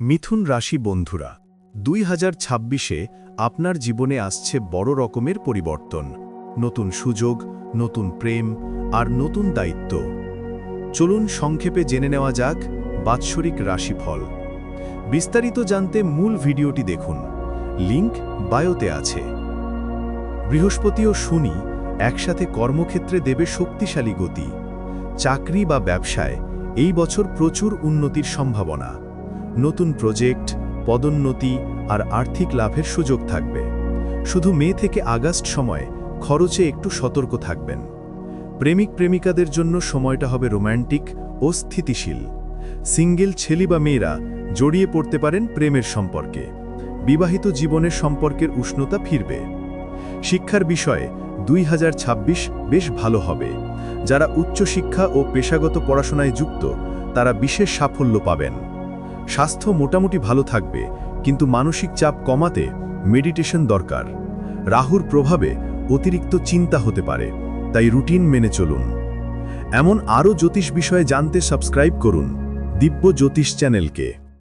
মিথুন রাশি বন্ধুরা, দুই হাজার ছাব্বিশে আপনার জীবনে আসছে বড় রকমের পরিবর্তন। নতুন সুযোগ, নতুন প্রেম আর নতুন দায়িত্ব। চলুন সংক্ষেপে জেনে নেওয়া যাক বাৎসরিক রাশিফল। বিস্তারিত জানতে মূল ভিডিওটি দেখুন। লিংক বায়োতে আছে। বৃহস্পতি ও শনি একসাথে কর্মক্ষেত্রে দেবে শক্তিশালী গতি। চাকরি বা ব্যবসায় এই বছর প্রচুর উন্নতির সম্ভাবনা। নতুন প্রজেক্ট, পদোন্নতি আর আর্থিক লাভের সুযোগ থাকবে। শুধু মে থেকে আগস্ট সময় খরচে একটু সতর্ক থাকবেন। প্রেমিক প্রেমিকাদের জন্য সময়টা হবে রোম্যান্টিক ও স্থিতিশীল। সিঙ্গেল ছেলে বা মেয়েরা জড়িয়ে পড়তে পারেন প্রেমের সম্পর্কে। বিবাহিত জীবনের সম্পর্কের উষ্ণতা ফিরবে। শিক্ষার বিষয়ে দুই হাজার ছাব্বিশ বেশ ভালো হবে। যারা উচ্চশিক্ষা ও পেশাগত পড়াশোনায় যুক্ত, তারা বিশেষ সাফল্য পাবেন। স্বাস্থ্য মোটামুটি ভালো থাকবে, কিন্তু মানসিক চাপ কমাতে মেডিটেশন দরকার। রাহুর প্রভাবে অতিরিক্ত চিন্তা হতে পারে, তাই রুটিন মেনে চলুন। এমন আরও জ্যোতিষ বিষয়ে জানতে সাবস্ক্রাইব করুন, দিব্য জ্যোতিষ চ্যানেলকে।